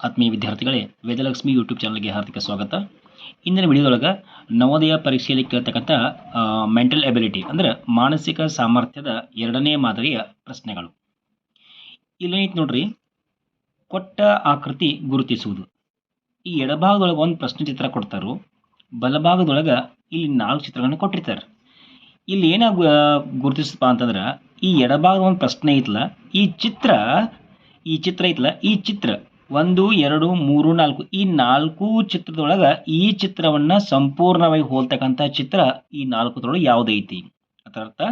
ಆತ್ಮೀಯ ವಿದ್ಯಾರ್ಥಿಗಳೇ, ವೇದಲಕ್ಷ್ಮಿ ಯೂಟ್ಯೂಬ್ ಚಾನಲ್ಗೆ ಹಾರ್ದಿಕ ಸ್ವಾಗತ. ಇಂದಿನ ವಿಡಿಯೋದೊಳಗೆ ನವೋದಯ ಪರೀಕ್ಷೆಯಲ್ಲಿ ಕೇಳ್ತಕ್ಕಂಥ ಮೆಂಟಲ್ ಎಬಿಲಿಟಿ ಅಂದರೆ ಮಾನಸಿಕ ಸಾಮರ್ಥ್ಯದ ಎರಡನೇ ಮಾದರಿಯ ಪ್ರಶ್ನೆಗಳು. ಇಲ್ಲೇನೈತೆ ನೋಡ್ರಿ, ಕೊಟ್ಟ ಆಕೃತಿ ಗುರುತಿಸುವುದು. ಈ ಎಡಭಾಗದೊಳಗೆ ಒಂದು ಪ್ರಶ್ನೆ ಚಿತ್ರ ಕೊಡ್ತಾರೋ, ಬಲಭಾಗದೊಳಗೆ ಇಲ್ಲಿ ನಾಲ್ಕು ಚಿತ್ರಗಳನ್ನು ಕೊಟ್ಟಿರ್ತಾರೆ. ಇಲ್ಲಿ ಏನಾಗ ಗುರುತಿಸಪ್ಪ ಅಂತಂದ್ರೆ, ಈ ಎಡಭಾಗದ ಒಂದು ಪ್ರಶ್ನೆ ಐತಲ್ಲ ಈ ಚಿತ್ರ ಈ ಚಿತ್ರ ಐತಲ್ಲ ಈ ಚಿತ್ರ. ಒಂದು, ಎರಡು, ಮೂರು, ನಾಲ್ಕು. ಈ ನಾಲ್ಕು ಚಿತ್ರದೊಳಗೆ ಈ ಚಿತ್ರವನ್ನ ಸಂಪೂರ್ಣವಾಗಿ ಹೋಲ್ತಕ್ಕಂಥ ಚಿತ್ರ ಈ ನಾಲ್ಕುದ್ರೊಳಗೆ ಯಾವುದೈತಿ ಅದರ ಅರ್ಥ,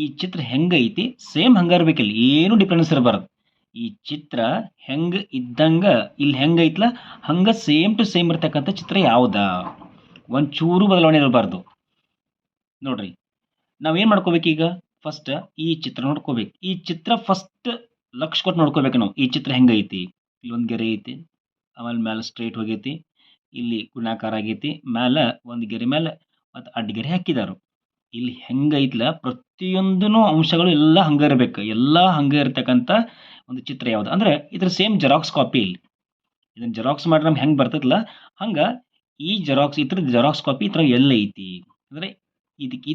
ಈ ಚಿತ್ರ ಹೆಂಗೈತಿ ಸೇಮ್ ಹಂಗೆ ಇರ್ಬೇಕಿಲ್ಲ, ಏನು ಡಿಫ್ರೆನ್ಸ್ ಇರಬಾರ್ದು. ಈ ಚಿತ್ರ ಹೆಂಗೆ ಇದ್ದಂಗ, ಇಲ್ಲಿ ಹೆಂಗೈತ್ಲ ಹಂಗ ಸೇಮ್ ಟು ಸೇಮ್ ಇರ್ತಕ್ಕಂಥ ಚಿತ್ರ ಯಾವುದ? ಒಂಚೂರು ಬದಲಾವಣೆ ಇರಬಾರ್ದು. ನೋಡ್ರಿ ಮಾಡ್ಕೋಬೇಕು ಈಗ ಫಸ್ಟ್ ಈ ಚಿತ್ರ ನೋಡ್ಕೋಬೇಕು. ಈ ಚಿತ್ರ ಫಸ್ಟ್ ಲಕ್ಷ ಕೊಟ್ಟು ನೋಡ್ಕೋಬೇಕು ನಾವು. ಈ ಚಿತ್ರ ಹೆಂಗೈತಿ ಇಲ್ಲಿ ಒಂದು ಗೆರೆ ಐತಿ, ಆಮೇಲೆ ಮೇಲೆ ಸ್ಟ್ರೈಟ್ ಹೋಗೈತಿ, ಇಲ್ಲಿ ಗುಣಾಕಾರ ಆಗೈತಿ ಮೇಲೆ ಒಂದು ಗೆರೆ ಮೇಲೆ ಮತ್ತು ಅಡ್ಡಗೆರೆ ಹಾಕಿದಾರು. ಇಲ್ಲಿ ಹೆಂಗೈತ್ಲ ಪ್ರತಿಯೊಂದೂ ಅಂಶಗಳು ಎಲ್ಲ ಹಂಗೆ ಇರಬೇಕು, ಎಲ್ಲ ಹಂಗ ಇರ್ತಕ್ಕಂಥ ಒಂದು ಚಿತ್ರ ಯಾವುದು? ಅಂದ್ರೆ ಇದ್ರ ಸೇಮ್ ಜೆರಾಕ್ಸ್ ಕಾಪಿ ಇಲ್ಲಿ. ಇದನ್ನ ಜೆರಾಕ್ಸ್ ಮಾಡಿ ನಮ್ಗೆ ಹೆಂಗೆ ಬರ್ತದಲ್ಲ ಹಂಗೆ ಈ ಜೆರಾಕ್ಸ್ ಇದ್ರ ಜೆರಾಕ್ಸ್ ಕಾಪಿ ಇತ್ರ ಎಲ್ಲೈತಿ ಅಂದರೆ ಇದಕ್ಕೆ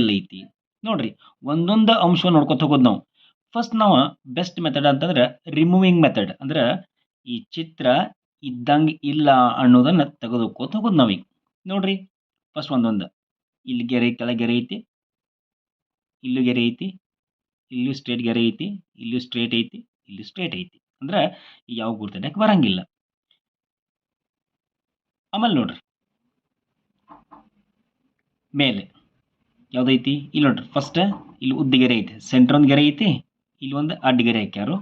ಎಲ್ಲ ಐತಿ. ನೋಡ್ರಿ, ಒಂದೊಂದು ಅಂಶ ನೋಡ್ಕೊತ ಹೋಗೋದು ನಾವು. ಫಸ್ಟ್ ನಾವು ಬೆಸ್ಟ್ ಮೆಥಡ್ ಅಂತಂದ್ರೆ ರಿಮೂವಿಂಗ್ ಮೆಥಡ್ ಅಂದ್ರೆ ಈ ಚಿತ್ರ ಇದ್ದಂಗೆ ಇಲ್ಲ ಅನ್ನೋದನ್ನ ತೆಗೆದುಕೋತ ಹೋಗೋದು ನಾವೀಗ. ನೋಡ್ರಿ ಫಸ್ಟ್ ಒಂದೊಂದು. ಇಲ್ಲಿ ಗೆರೆ, ಕೆಳಗೆ ಗೆರೆ ಐತಿ. ಇಲ್ಲೂ ಗೆರೆ ಐತಿ. ಇಲ್ಲಿ ಸ್ಟ್ರೇಟ್ ಗೆರೆ ಐತಿ. ಇಲ್ಲಿ ಸ್ಟ್ರೇಟ್ ಐತಿ. ಇಲ್ಲಿ ಸ್ಟ್ರೇಟ್ ಐತಿ. ಅಂದ್ರೆ ಯಾವ ಗುರ್ತಡಕ್ಕೆ ಬರಂಗಿಲ್ಲ. ಆಮೇಲೆ ನೋಡ್ರಿ. ಮೇಲೆ. ಯಾವ್ದೈತಿ? ಇಲ್ಲಿ ನೋಡ್ರಿ. ಫಸ್ಟ್ ಇಲ್ಲಿ ಉದ್ದ ಗೆರೆ ಐತಿ. ಸೆಂಟ್ರ್ ಒಂದು ಗೆರೆ ಐತಿ. ಇಲ್ಲಿ ಒಂದು ಅಡ್ಡ ಗೆರೆ ಹಾಕ್ಯಾರು.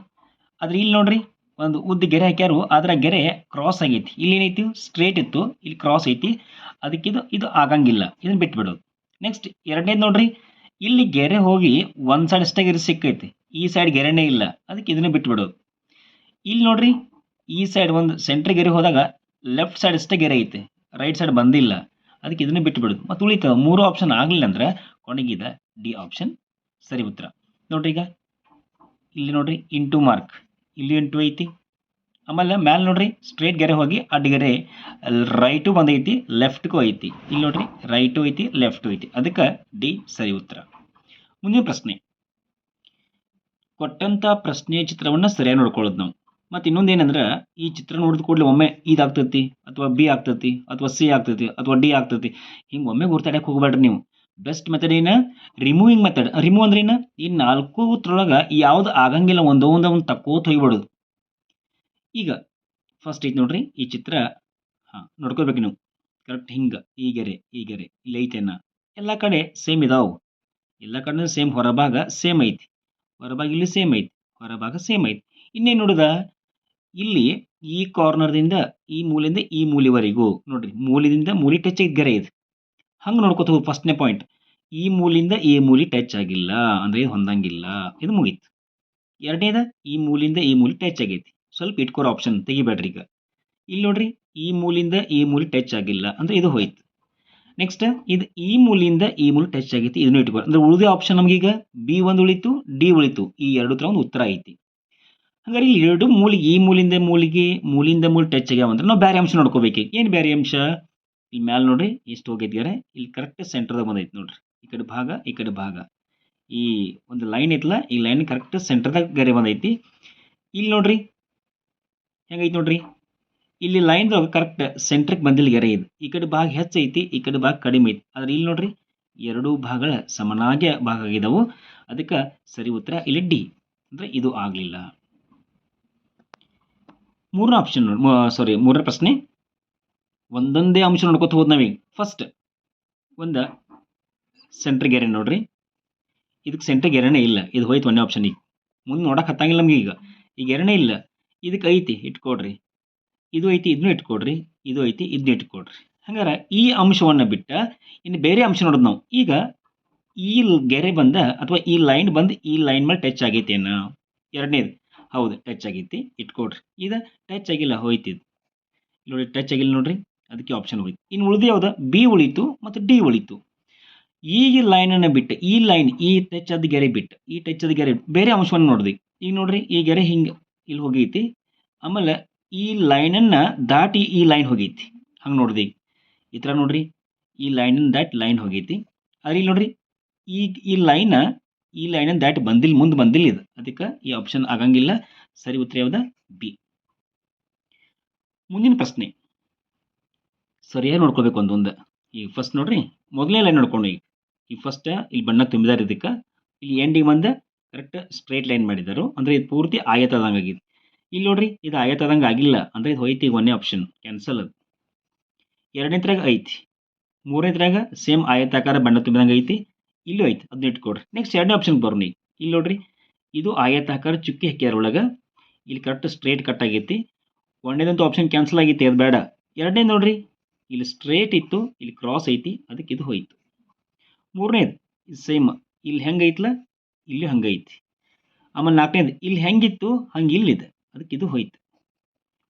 ಆದ್ರೆ ಇಲ್ಲಿ ನೋಡ್ರಿ, ಒಂದು ಉದ್ದ ಗೆರೆ ಹಾಕ್ಯಾರು. ಅದರ ಗೆರೆ ಕ್ರಾಸ್ ಆಗೈತಿ. ಇಲ್ಲಿ ಏನೈತಿ? ಸ್ಟ್ರೇಟ್ ಇತ್ತು. ಇಲ್ಲಿ ಕ್ರಾಸ್ ಐತಿ. ಅದಕ್ಕೆ ಇದು ಇದು ಆಗಂಗಿಲ್ಲ. ಇದನ್ನ ಬಿಟ್ಬಿಡೋದು. ನೆಕ್ಸ್ಟ್ ಎರಡನೇದು ನೋಡ್ರಿ, ಇಲ್ಲಿ ಗೆರೆ ಹೋಗಿ ಒಂದು ಸೈಡ್ ಅಷ್ಟೇ ಗೆರೆ ಸಿಕ್ಕೈತಿ. ಈ ಸೈಡ್ ಗೆರೆನೇ ಇಲ್ಲ. ಅದಕ್ಕೆ ಇದನ್ನ ಬಿಟ್ಬಿಡೋದು. ಇಲ್ಲಿ ನೋಡ್ರಿ, ಈ ಸೈಡ್ ಒಂದು ಸೆಂಟ್ರ್ ಗೆರೆ ಹೋದಾಗ ಲೆಫ್ಟ್ ಸೈಡ್ ಅಷ್ಟೇ ಗೆರೆ ಐತಿ. ರೈಟ್ ಸೈಡ್ ಬಂದಿಲ್ಲ. ಅದಕ್ಕೆ ಇದನ್ನ ಬಿಟ್ಬಿಡೋದು. ಮತ್ತು ಉಳಿತದ ಮೂರು ಆಪ್ಷನ್ ಆಗಲಿಲ್ಲ ಅಂದ್ರೆ ಕೊನೆಗಿದ ಡಿ ಆಪ್ಷನ್ ಸರಿ ಉತ್ತರ ನೋಡ್ರಿ ಈಗ. ಇಲ್ಲಿ ನೋಡ್ರಿ ಇಂಟು ಮಾರ್ಕ್ ಇಲ್ಲಿ ಇಂಟು ಐತಿ. ಆಮೇಲೆ ಮ್ಯಾಲೆ ನೋಡ್ರಿ ಸ್ಟ್ರೇಟ್ ಗೆರೆ ಹೋಗಿ ಅಡ್ಡ ಗೆರೆ ರೈಟು ಬಂದೈತಿ ಲೆಫ್ಟ್ಗೂ ಐತಿ. ಇಲ್ಲಿ ನೋಡ್ರಿ ರೈಟು ಐತಿ ಲೆಫ್ಟು ಐತಿ. ಅದಕ್ಕೆ ಡಿ ಸರಿ ಉತ್ತರ. ಮುಂದಿನ ಪ್ರಶ್ನೆ. ಕೊಟ್ಟಂತ ಪ್ರಶ್ನೆ ಚಿತ್ರವನ್ನ ಸರಿಯಾಗಿ ನೋಡ್ಕೊಳ್ಳೋದು ನಾವು. ಮತ್ತು ಇನ್ನೊಂದು ಏನಂದ್ರೆ, ಈ ಚಿತ್ರ ನೋಡಿದ ಕೂಡಲೇ ಒಮ್ಮೆ ಇದಾಗ್ತತಿ ಅಥವಾ ಬಿ ಆಗ್ತೈತಿ, ಅಥವಾ ಸಿ ಆಗ್ತೈತಿ, ಅಥವಾ ಡಿ ಆಗ್ತೈತಿ. ಹಿಂಗೆ ಒಮ್ಮೆ ಗುರ್ತಾಡಕ್ಕೆ ಹೋಗ್ಬೇಡ್ರಿ ನೀವು. ಬೆಸ್ಟ್ ಮೆಥಡ್ ಏನ? ರಿಮೂವಿಂಗ್ ಮೆಥಡ್ ರಿಮೂವ್ ಅಂದ್ರೆ ಏನು? ಈ ನಾಲ್ಕು ಉತ್ರೊಳಗೆ ಯಾವ್ದು ಆಗಂಗಿಲ್ಲ, ಒಂದೋ ಒಂದು ಒಂದು ತಕ್ಕೋತ ಹೋಗ್ಬಿಡೋದು. ಈಗ ಫಸ್ಟ್ ಐತೆ ನೋಡ್ರಿ, ಈ ಚಿತ್ರ. ಹಾಂ ನೋಡ್ಕೋಬೇಕು ನೀವು. ಕರೆಕ್ಟ್ ಹಿಂಗೆ ಈ ಗೆರೆ ಈ ಗೆರೆ ಇಲ್ಲಿ ಐತೆನ ಎಲ್ಲ ಕಡೆ ಸೇಮ್ ಇದಾವು. ಎಲ್ಲ ಕಡೆ ಸೇಮ್ ಹೊರಭಾಗ ಸೇಮ್ ಐತಿ. ಹೊರಭಾಗ ಇಲ್ಲಿ ಸೇಮ್ ಐತಿ, ಹೊರಭಾಗ ಸೇಮ್ ಐತಿ. ಇನ್ನೇನು ನೋಡುದ? ಇಲ್ಲಿ ಈ ಕಾರ್ನರ್ದಿಂದ ಈ ಮೂಲೆಯಿಂದ ಈ ಮೂಲೆವರೆಗೂ. ನೋಡ್ರಿ, ಮೂಲೆಯಿಂದ ಮೂಲೆ ಟಚ್ ಐತಿ ಗೆರೆ ಇದು. ಹಂಗೆ ನೋಡ್ಕೊತ ಹೋಗಿ ಫಸ್ಟ್ನೇ ಪಾಯಿಂಟ್ ಈ ಮೂಲಿಂದ ಈ ಮೂಲಿ ಟಚ್ ಆಗಿಲ್ಲ, ಅಂದರೆ ಹೊಂದಂಗಿಲ್ಲ. ಇದು ಮುಗೀತು. ಎರಡನೇದ ಈ ಮೂಲಿಂದ ಈ ಮೂಲಿ ಟಚ್ ಆಗೈತಿ. ಸ್ವಲ್ಪ ಇಟ್ಕೋರ ಆಪ್ಷನ್ ತೆಗಿಬೇಡ್ರಿ ಈಗ. ಇಲ್ಲಿ ನೋಡ್ರಿ, ಈ ಮೂಲಿಂದ ಈ ಮೂಲಿ ಟಚ್ ಆಗಿಲ್ಲ, ಅಂದ್ರೆ ಇದು ಹೋಯ್ತು. ನೆಕ್ಸ್ಟ್ ಇದು ಈ ಮೂಲಿಂದ ಈ ಮೂಲಿ ಟಚ್ ಆಗೈತಿ, ಇದನ್ನು ಇಟ್ಕೋ ಅಂದ್ರೆ ಉಳಿದೇ ಆಪ್ಷನ್ ನಮಗೀಗ ಬಿ ಒಂದು ಉಳಿತು ಡಿ ಉಳಿತು. ಈ ಎರಡು ಥರ ಒಂದು ಉತ್ತರ ಐತಿ. ಹಂಗಾರೆ ಇಲ್ಲಿ ಎರಡು ಮೂಲಿಗೆ ಈ ಮೂಲಿಂದ ಮೂಲಿಗೆ ಮೂಲಿಂದ ಮೂಲಿ ಟಚ್ ಆಗ್ಯಾವಂದ್ರೆ ನಾವು ಬೇರೆ ಅಂಶ ನೋಡ್ಕೋಬೇಕು ಏನು ಬೇರೆ ಅಂಶ? ಇಲ್ಲಿ ಮ್ಯಾಲೆ ನೋಡ್ರಿ ಎಷ್ಟು ಹೋಗೈತಿಗಾರೆ ಇಲ್ಲಿ ಕರೆಕ್ಟ್ ಸೆಂಟರ್ದಾಗ ಬಂದೈತಿ ನೋಡ್ರಿ. ಈ ಕಡೆ ಭಾಗ, ಈ ಕಡೆ ಭಾಗ. ಈ ಒಂದು ಲೈನ್ ಐತಲ್ಲ ಈ ಲೈನ್ ಕರೆಕ್ಟ್ ಸೆಂಟರ್ದಾಗ ಗೆರೆ ಬಂದೈತಿ. ಇಲ್ಲಿ ನೋಡ್ರಿ, ಹೆಂಗೈತಿ ನೋಡ್ರಿ? ಇಲ್ಲಿ ಲೈನ್ ಕರೆಕ್ಟ್ ಸೆಂಟ್ರಿಗೆ ಬಂದಿಲ್ಲ ಗೆರೆ ಇದು. ಈ ಕಡೆ ಭಾಗ ಹೆಚ್ಚೈತಿ ಈ ಕಡೆ ಭಾಗ ಕಡಿಮೆ ಐತಿ. ಆದ್ರೆ ಇಲ್ಲಿ ನೋಡ್ರಿ, ಎರಡೂ ಭಾಗಗಳ ಸಮನಾಗಿ ಭಾಗ ಆಗಿದಾವು. ಅದಕ್ಕೆ ಸರಿ ಉತ್ತರ ಇಲ್ಲಿ ಡಿ ಅಂದ್ರೆ ಇದು ಆಗಲಿಲ್ಲ. ಮೂರನೇ ಆಪ್ಷನ್ ಸಾರಿ ಮೂರನೇ ಪ್ರಶ್ನೆ. ಒಂದೊಂದೇ ಅಂಶ ನೋಡ್ಕೊತ ಹೋದ್ ನಾವೀಗ. ಫಸ್ಟ್ ಒಂದು ಸೆಂಟ್ರ್ ಗೆರೆ ನೋಡ್ರಿ. ಇದಕ್ಕೆ ಸೆಂಟ್ರ್ ಗೆರೆನೇ ಇಲ್ಲ. ಇದು ಹೋಯ್ತು ಒಂದೇ ಆಪ್ಷನ್ ಈಗ. ಮುಂದೆ ನೋಡಕ್ಕೆ ಹತ್ತಂಗಿಲ್ಲ ನಮ್ಗೆ ಈಗ. ಈಗ ಗೆರೆನೇ ಇಲ್ಲ. ಇದಕ್ಕೆ ಐತಿ, ಇಟ್ಕೊಡ್ರಿ. ಇದು ಐತಿ ಇದನ್ನು ಇಟ್ಕೊಡ್ರಿ. ಇದು ಐತಿ ಇದನ್ನು ಇಟ್ಕೊಡ್ರಿ. ಹಂಗಾರೆ ಈ ಅಂಶವನ್ನು ಬಿಟ್ಟ ಇನ್ನು ಬೇರೆ ಅಂಶ ನೋಡೋದು ನಾವು. ಈಗ ಈ ಗೆರೆ ಬಂದ ಅಥವಾ ಈ ಲೈನ್ ಬಂದು ಈ ಲೈನ್ ಮೇಲೆ ಟಚ್ ಆಗೈತಿ ಏನೋ ಎರಡನೇದು. ಹೌದು ಟಚ್ ಆಗೈತಿ, ಇಟ್ಕೊಡ್ರಿ. ಇದು ಟಚ್ ಆಗಿಲ್ಲ ಹೋಯ್ತಿದ್ದು ನೋಡಿ ಟಚ್ ಆಗಿಲ್ಲ ನೋಡ್ರಿ. ಅದಕ್ಕೆ ಆಪ್ಷನ್ ಉಳಿತು. ಇನ್ನು ಉಳಿದು ಯಾವ್ದು? ಬಿ ಉಳಿತು ಮತ್ತು ಡಿ ಉಳಿತು. ಈ ಲೈನನ್ನು ಬಿಟ್ಟು, ಈ ಲೈನ್ ಈ ಟಚ್ ಅದ ಗೆರೆ ಬಿಟ್ಟು, ಈ ಟಚ್ ಅದ ಗೆರೆ ಬೇರೆ ಅಂಶವನ್ನು ನೋಡಿದ್ವಿ. ಈಗ ನೋಡ್ರಿ, ಈ ಗೆರೆ ಹಿಂಗೆ ಇಲ್ಲಿ ಹೋಗೈತಿ. ಆಮೇಲೆ ಈ ಲೈನನ್ನು ದಾಟಿ ಈ ಲೈನ್ ಹೋಗೈತಿ. ಹಂಗೆ ನೋಡ್ರಿ ಈ ಥರ ನೋಡ್ರಿ, ಈ ಲೈನನ್ನು ದಾಟಿ ಲೈನ್ ಹೋಗೈತಿ. ಆದ್ರೆ ಇಲ್ಲಿ ನೋಡ್ರಿ ಈಗ ಈ ಲೈನ ಈ ಲೈನನ್ನು ದಾಟಿ ಬಂದಿಲ್ಲ ಮುಂದೆ ಬಂದಿಲ್ಲ ಇದು. ಅದಕ್ಕೆ ಈ ಆಪ್ಷನ್ ಆಗಂಗಿಲ್ಲ. ಸರಿ ಉತ್ತರ ಯಾವ್ದು? ಬಿ ಮುಂದಿನ ಪ್ರಶ್ನೆ. ಸರಿಯಾಗಿ ನೋಡ್ಕೋಬೇಕು ಒಂದೊಂದು ಈಗ ಫಸ್ಟ್ ನೋಡ್ರಿ, ಮೊದಲನೇ ಲೈನ್ ನೋಡ್ಕೊಂಡು ಈಗ. ಈ ಫಸ್ಟ್ ಇಲ್ಲಿ ಬಣ್ಣ ತುಂಬಿದಾರೆ ಇದಕ್ಕೆ. ಇಲ್ಲಿ ಎಂಡಿಗೆ ಬಂದು ಕರೆಕ್ಟ್ ಸ್ಟ್ರೇಟ್ ಲೈನ್ ಮಾಡಿದಾರು. ಅಂದರೆ ಇದು ಪೂರ್ತಿ ಆಯತದಂಗೆ ಆಗಿದೆ. ಇಲ್ಲಿ ನೋಡ್ರಿ, ಇದು ಆಯತದಂಗೆ ಆಗಿಲ್ಲ. ಅಂದರೆ ಇದು ಹೋಯ್ತು ಈಗ ಒಂದೇ ಆಪ್ಷನ್ ಕ್ಯಾನ್ಸಲ್ ಅದು. ಎರಡನೇದ್ರಾಗ ಐತಿ. ಮೂರನೇದ್ರಾಗ ಸೇಮ್ ಆಯತಾಕಾರ ಬಣ್ಣ ತುಂಬಿದಂಗೆ ಐತಿ. ಇಲ್ಲೂ ಐತಿ ಅದನ್ನ ಇಟ್ಕೊಡ್ರಿ. ನೆಕ್ಸ್ಟ್ ಎರಡನೇ ಆಪ್ಷನ್ ಬರೋಣ ಈಗ. ಇಲ್ಲಿ ನೋಡ್ರಿ, ಇದು ಆಯತಾಕಾರ ಚುಕ್ಕಿ ಹಾಕ್ಯಾರ ಒಳಗೆ. ಇಲ್ಲಿ ಕರೆಕ್ಟ್ ಸ್ಟ್ರೇಟ್ ಕಟ್ ಆಗೈತಿ. ಒಂದೇದಂತೂ ಆಪ್ಷನ್ ಕ್ಯಾನ್ಸಲ್ ಆಗೈತಿ, ಅದು ಬೇಡ. ಎರಡನೇ ನೋಡ್ರಿ ಇಲ್ಲಿ ಸ್ಟ್ರೇಟ್ ಇತ್ತು, ಇಲ್ಲಿ ಕ್ರಾಸ್ ಐತಿ, ಅದಕ್ಕೆ ಇದು ಹೋಯ್ತು. ಮೂರನೇದು ಸೇಮ್ ಇಲ್ಲಿ ಹೆಂಗೈತ್ಲ ಇಲ್ಲಿ ಹಂಗೈತಿ ಆಮೇಲೆ ನಾಲ್ಕನೇದು, ಇಲ್ಲಿ ಹೆಂಗಿತ್ತು? ಹಂಗೆ ಇಲ್ಲಿದೆ, ಅದಕ್ಕೆ ಇದು ಹೋಯ್ತು.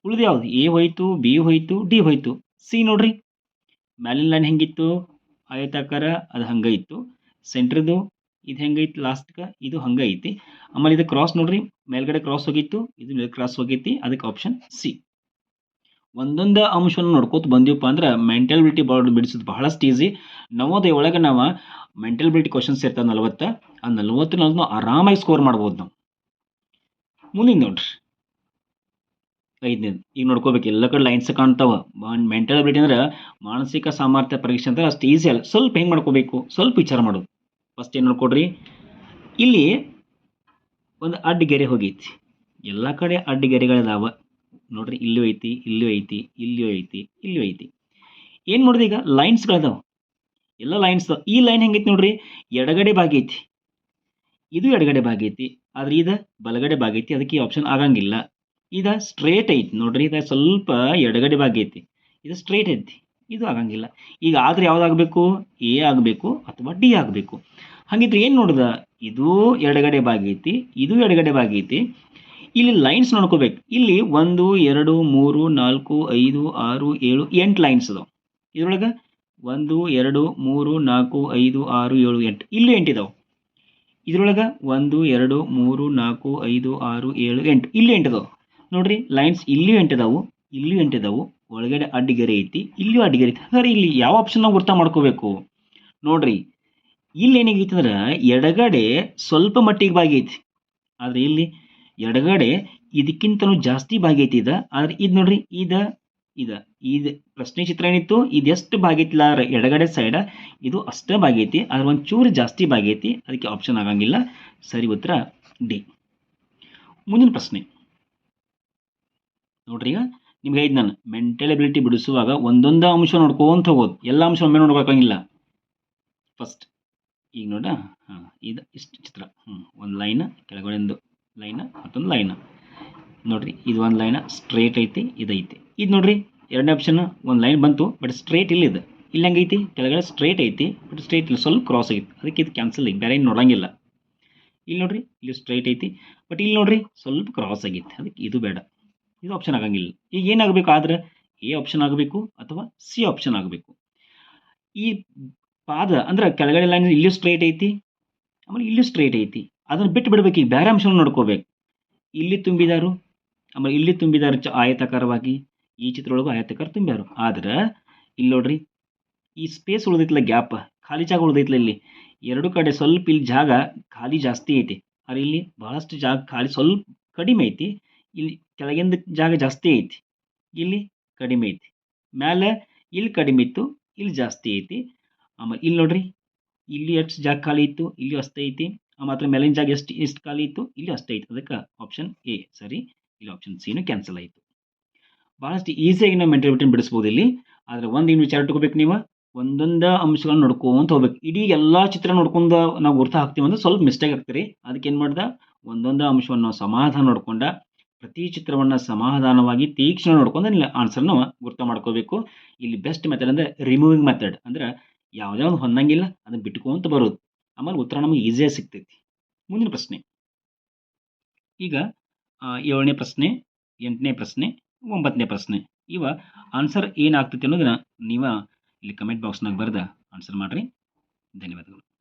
ಉಳಿದು ಯಾವುದು? ಎ ಹೋಯ್ತು, ಬಿ ಹೋಯ್ತು, ಡಿ ಹೋಯ್ತು. ಸಿ ನೋಡ್ರಿ. ಮ್ಯಾಲಿನ ಲೈನ್ ಹೆಂಗಿತ್ತು? ಆಯತಾಕಾರ, ಅದು ಹಂಗೈತು ಸೆಂಟ್ರದು, ಇದು ಹೆಂಗೈತಿ ಲಾಸ್ಟ್ಗೆ ಇದು ಹಂಗೈತಿ ಆಮೇಲೆ ಇದು ಕ್ರಾಸ್ ನೋಡ್ರಿ. ಮೇಲ್ಗಡೆ ಕ್ರಾಸ್ ಹೋಗಿತ್ತು, ಇದು ಕ್ರಾಸ್ ಹೋಗೈತಿ, ಅದಕ್ಕೆ ಆಪ್ಷನ್ ಸಿ. ಒಂದೊಂದು ಅಂಶವನ್ನು ನೋಡ್ಕೋತ ಬಂದೀವಪ್ಪ ಅಂದ್ರೆ ಮೆಂಟಲ್ಬಿಲಿಟಿ ಬಾರ್ಡ್ ಬಿಡಿಸೋದು ಬಹಳಷ್ಟು ಈಸಿ ನವೋದಯ ಒಳಗೆ ನಾವು ಮೆಂಟಲ್ಬಿಲಿಟಿ ಕ್ವಶನ್ಸ್ ಇರ್ತಾವೆ ನಲ್ವತ್ತು. ಆ ನಲ್ವತ್ತು ನಲ್ವತ್ತು ಆರಾಮಾಗಿ ಸ್ಕೋರ್ ಮಾಡ್ಬೋದು ನಾವು. ಮುಂದಿನ ನೋಡ್ರಿ. ಐದನೇದು. ಈಗ ನೋಡ್ಕೋಬೇಕು, ಎಲ್ಲ ಕಡೆ ಲೈನ್ಸ್ ಕಾಣ್ತಾವ. ಮೆಂಟಲ್ ಅಬಿಲಿಟಿ ಅಂದ್ರೆ ಮಾನಸಿಕ ಸಾಮರ್ಥ್ಯ ಪರೀಕ್ಷೆ ಅಂದ್ರೆ ಅಷ್ಟು ಈಸಿ ಅಲ್ಲ. ಸ್ವಲ್ಪ ಹೆಂಗೆ ಮಾಡ್ಕೋಬೇಕು? ಸ್ವಲ್ಪ ವಿಚಾರ ಮಾಡೋದು. ಫಸ್ಟ್ ಏನು ನೋಡ್ಕೊಡ್ರಿ? ಇಲ್ಲಿ ಒಂದು ಅಡ್ಡಗೆರೆ ಹೋಗೈತಿ. ಎಲ್ಲ ಕಡೆ ಅಡ್ಡ ಗೆರೆಗಳಿದಾವ. ನೋಡ್ರಿ ಇಲ್ಲೂ ಐತಿ ಇಲ್ಲೂ ಐತಿ ಇಲ್ಲೂ ಐತಿ ಇಲ್ಲೂ ಐತಿ. ಏನು ನೋಡಿದೆ ಈಗ? ಲೈನ್ಸ್ಗಳಿದಾವೆ ಎಲ್ಲ ಲೈನ್ಸ್ ಈ ಲೈನ್ ಹೆಂಗೈತಿ ನೋಡ್ರಿ? ಎಡಗಡೆ ಬಾಗೈತಿ ಇದು ಎಡಗಡೆ ಬಾಗೈತಿ ಆದ್ರೆ ಇದು ಬಲಗಡೆ ಬಾಗೈತಿ ಅದಕ್ಕೆ ಈ ಆಪ್ಷನ್ ಆಗಂಗಿಲ್ಲ. ಇದು ಸ್ಟ್ರೇಟ್ ಐತಿ. ನೋಡ್ರಿ ಇದು ಸ್ವಲ್ಪ ಎಡಗಡೆ ಬಾಗೈತಿ ಇದು ಸ್ಟ್ರೇಟ್ ಐತಿ. ಇದು ಆಗಂಗಿಲ್ಲ. ಈಗ ಆದ್ರೆ ಯಾವ್ದಾಗಬೇಕು ಎ ಆಗಬೇಕು ಅಥವಾ ಡಿ ಆಗಬೇಕು. ಹಾಗಿದ್ರೆ ಏನು ನೋಡ್ದ? ಇದು ಎಡಗಡೆ ಬಾಗೈತಿ ಇದು ಎಡಗಡೆ ಬಾಗೈತಿ ಇಲ್ಲಿ ಲೈನ್ಸ್ ನೋಡ್ಕೋಬೇಕು. ಇಲ್ಲಿ ಒಂದು, ಎರಡು, ಮೂರು, ನಾಲ್ಕು, ಐದು, ಆರು, ಏಳು, ಎಂಟು ಲೈನ್ಸ್ ಅದಾವೆ. ಇದ್ರೊಳಗೆ ಒಂದು, ಎರಡು, ಮೂರು, ನಾಲ್ಕು, ಐದು, ಆರು, ಏಳು, ಎಂಟು. ಇಲ್ಲಿ ಎಂಟು ಇದಾವೆ. ಇದ್ರೊಳಗೆ ಒಂದು, ಎರಡು, ಮೂರು, ನಾಲ್ಕು, ಐದು, ಆರು, ಏಳು, ಎಂಟು. ಇಲ್ಲಿ ಎಂಟು ಇದಾವೆ. ನೋಡ್ರಿ ಲೈನ್ಸ್ ಇಲ್ಲಿ ಎಂಟು ಇದಾವು ಇಲ್ಲಿ ಇದಾವೆ. ಒಳಗಡೆ ಅಡ್ಡಿಗೆರೆ ಐತಿ, ಇಲ್ಲಿಯೂ ಅಡ್ಡಿಗೆರೆ ಐತಿ. ಹಾಗಾದ್ರೆ ಇಲ್ಲಿ ಯಾವ ಆಪ್ಷನ್ ನಾವು ಗುರ್ತ ಮಾಡ್ಕೋಬೇಕು? ನೋಡ್ರಿ, ಇಲ್ಲಿ ಏನಾಗೈತಿ ಅಂದ್ರೆ ಎಡಗಡೆ ಸ್ವಲ್ಪ ಮಟ್ಟಿಗೆ ಬಾಗೈತಿ ಆದರೆ ಇಲ್ಲಿ ಎಡಗಡೆ ಇದಕ್ಕಿಂತಲೂ ಜಾಸ್ತಿ ಭಾಗೈತಿ ಇದ. ಆದ್ರೆ ಇದು ನೋಡ್ರಿ, ಇದ ಇದ, ಇದು ಪ್ರಶ್ನೆ ಚಿತ್ರ ಏನಿತ್ತು? ಇದು ಎಷ್ಟು ಭಾಗೈತಿಲ್ಲ ಎಡಗಡೆ ಸೈಡ ಇದು ಅಷ್ಟೇ ಭಾಗೈತಿ ಆದ್ರೆ ಒಂದು ಚೂರು ಜಾಸ್ತಿ ಭಾಗೈತಿ ಅದಕ್ಕೆ ಆಪ್ಷನ್ ಆಗಂಗಿಲ್ಲ. ಸರಿ ಉತ್ತರ ಡಿ. ಮುಂದಿನ ಪ್ರಶ್ನೆ. ನೋಡ್ರಿ ಈಗ, ನಿಮ್ಗೆ ಐದು ನಾನು ಮೆಂಟಲ್ ಎಬಿಲಿಟಿ ಬಿಡಿಸುವಾಗ ಒಂದೊಂದು ಅಂಶ ನೋಡ್ಕೊಂತ ಹೋಗೋದು. ಎಲ್ಲ ಅಂಶ ಒಮ್ಮೆ ನೋಡ್ಬೇಕಾಗಿಲ್ಲ ಫಸ್ಟ್ ಈಗ ನೋಡ ಹಾಂ, ಇದು ಇಷ್ಟು ಚಿತ್ರ. ಹ್ಞೂ ಒಂದು ಲೈನ್ ಕೆಳಗಡೆಂದು. ಲೈನ ಮತ್ತೊಂದು ಲೈನ ನೋಡ್ರಿ, ಇದು ಒಂದು ಲೈನ ಸ್ಟ್ರೇಟ್ ಐತಿ, ಇದೈತಿ. ಇದು ನೋಡ್ರಿ, ಎರಡನೇ ಆಪ್ಷನ್ ಒಂದು ಲೈನ್ ಬಂತು ಬಟ್ ಸ್ಟ್ರೇಟ್ ಇಲ್ಲಿದೆ ಇಲ್ಲಿ ಹೆಂಗೈತಿ? ಕೆಳಗಡೆ ಸ್ಟ್ರೇಟ್ ಐತಿ ಬಟ್ ಸ್ಟ್ರೇಟ್ ಇಲ್ಲಿ, ಸ್ವಲ್ಪ ಕ್ರಾಸ್ ಐತಿ ಅದಕ್ಕೆ ಇದು ಕ್ಯಾನ್ಸಲ್ ಐತಿ ಬೇರೆ ಏನು ನೋಡೋಂಗಿಲ್ಲ. ಇಲ್ಲಿ ನೋಡ್ರಿ, ಇಲ್ಲಿ ಸ್ಟ್ರೈಟ್ ಐತಿ ಬಟ್ ಇಲ್ಲಿ ನೋಡ್ರಿ, ಸ್ವಲ್ಪ ಕ್ರಾಸ್ ಆಗೈತಿ ಅದಕ್ಕೆ ಇದು ಬೇಡ. ಇದು ಆಪ್ಷನ್ ಆಗಂಗಿಲ್ಲ. ಈಗ ಏನಾಗಬೇಕು ಆದ್ರೆ, ಎ ಆಪ್ಷನ್ ಆಗಬೇಕು, ಅಥವಾ ಸಿ ಆಪ್ಷನ್ ಆಗಬೇಕು. ಈ ಪಾದ, ಅಂದ್ರೆ ಕೆಳಗಡೆ ಲೈನ್ ಇಲ್ಲೂ ಸ್ಟ್ರೈಟ್ ಐತಿ, ಆಮೇಲೆ ಇಲ್ಲೂ ಸ್ಟ್ರೈಟ್ ಐತಿ. ಅದನ್ನು ಬಿಟ್ಟು ಬಿಡಬೇಕು ಈಗ ಬೇರೆ ಅಂಶವನ್ನು ನೋಡ್ಕೋಬೇಕು. ಇಲ್ಲಿ ತುಂಬಿದಾರು, ಆಮೇಲೆ ಇಲ್ಲಿ ತುಂಬಿದಾರು ಚ ಆಯತಾಕಾರವಾಗಿ, ಈ ಚಿತ್ರದೊಳಗೂ ಆಯತಾಕಾರ ತುಂಬ್ಯಾರು. ಆದ್ರೆ, ಇಲ್ಲಿ ನೋಡ್ರಿ, ಈ ಸ್ಪೇಸ್ ಉಳಿದೈತಿಲ್ಲ ಗ್ಯಾಪ್ ಖಾಲಿ ಜಾಗ ಉಳಿದೈತಿಲ್ಲ ಇಲ್ಲಿ. ಎರಡು ಕಡೆ ಸ್ವಲ್ಪ ಇಲ್ಲಿ ಜಾಗ ಖಾಲಿ ಜಾಸ್ತಿ ಐತಿ. ಆದ್ರೆ ಇಲ್ಲಿ ಬಹಳಷ್ಟು ಜಾಗ ಖಾಲಿ, ಸ್ವಲ್ಪ ಕಡಿಮೆ ಐತಿ. ಇಲ್ಲಿ ಕೆಳಗಿಂದ ಜಾಗ ಜಾಸ್ತಿ ಐತಿ. ಇಲ್ಲಿ ಕಡಿಮೆ ಐತಿ. ಮ್ಯಾಲೆ ಇಲ್ಲಿ ಕಡಿಮೆ ಇತ್ತು, ಇಲ್ಲಿ ಜಾಸ್ತಿ ಐತಿ. ಆಮೇಲೆ ಇಲ್ಲಿ ನೋಡ್ರಿ, ಇಲ್ಲಿ ಎಷ್ಟು ಜಾಗ ಖಾಲಿ ಇತ್ತು, ಇಲ್ಲಿ ಅಷ್ಟೇ ಐತಿ. ಮಾತ್ರ ಮೇಲಿನ ಜಾಗ ಎಷ್ಟು ಎಷ್ಟು ಖಾಲಿ ಇತ್ತು? ಇಲ್ಲಿ ಅಷ್ಟೇ ಇತ್ತು. ಅದಕ್ಕೆ ಆಪ್ಷನ್ ಎ ಸರಿ. ಇಲ್ಲಿ ಆಪ್ಷನ್ ಸಿನು ಕ್ಯಾನ್ಸಲ್ ಆಯಿತು. ಭಾಳಷ್ಟು ಈಸಿಯಾಗಿ ನಾವು ಮೆಂಟಲ್ ಬಿಟ್ಟಿನ ಬಿಡಿಸ್ಬೋದು ಇಲ್ಲಿ. ಆದರೆ ಒಂದು ಇನ್ನು ವಿಚಾರ ಇಟ್ಕೋಬೇಕು ನೀವು. ಒಂದೊಂದು ಅಂಶಗಳನ್ನ ನೋಡ್ಕೊಂತ ಹೋಗ್ಬೇಕು. ಇಡೀ ಎಲ್ಲ ಚಿತ್ರ ನೋಡ್ಕೊಂಡು ನಾವು ಗುರ್ತ ಹಾಕ್ತೀವಿ ಅಂದ್ರೆ ಸ್ವಲ್ಪ ಮಿಸ್ಟೇಕ್ ಆಗ್ತೀರಿ. ಅದಕ್ಕೆ ಏನು ಮಾಡ್ದೆ? ಒಂದೊಂದು ಅಂಶವನ್ನು ಸಮಾಧಾನ ನೋಡ್ಕೊಂಡ, ಪ್ರತಿ ಚಿತ್ರವನ್ನು ಸಮಾಧಾನವಾಗಿ ತೀಕ್ಷ್ಣ ನೋಡ್ಕೊಂಡು ಇಲ್ಲಿ ಆನ್ಸರ್ನ ಗುರ್ತ ಮಾಡ್ಕೋಬೇಕು. ಇಲ್ಲಿ ಬೆಸ್ಟ್ ಮೆಥಡ್ ಅಂದರೆ ರಿಮೂವಿಂಗ್ ಮೆಥಡ್ ಅಂದ್ರೆ ಯಾವುದೇ ಒಂದು ಹೊಂದಂಗಿಲ್ಲ. ಅದನ್ನ ಬಿಟ್ಕೊಂತ ಬರೋದು. ಆಮೇಲೆ ಉತ್ತರ ನಮಗೆ ಈಸಿಯಾಗಿ ಸಿಗ್ತೈತಿ. ಮುಂದಿನ ಪ್ರಶ್ನೆ. ಈಗ ಏಳನೇ ಪ್ರಶ್ನೆ, ಎಂಟನೇ ಪ್ರಶ್ನೆ, ಒಂಬತ್ತನೇ ಪ್ರಶ್ನೆ. ಇವ ಆನ್ಸರ್ ಏನಾಗ್ತೈತಿ ಅನ್ನೋದನ್ನ ನೀವು ಇಲ್ಲಿ ಕಮೆಂಟ್ ಬಾಕ್ಸ್ನಾಗ ಬರೆದ ಆನ್ಸರ್ ಮಾಡಿರಿ. ಧನ್ಯವಾದಗಳು.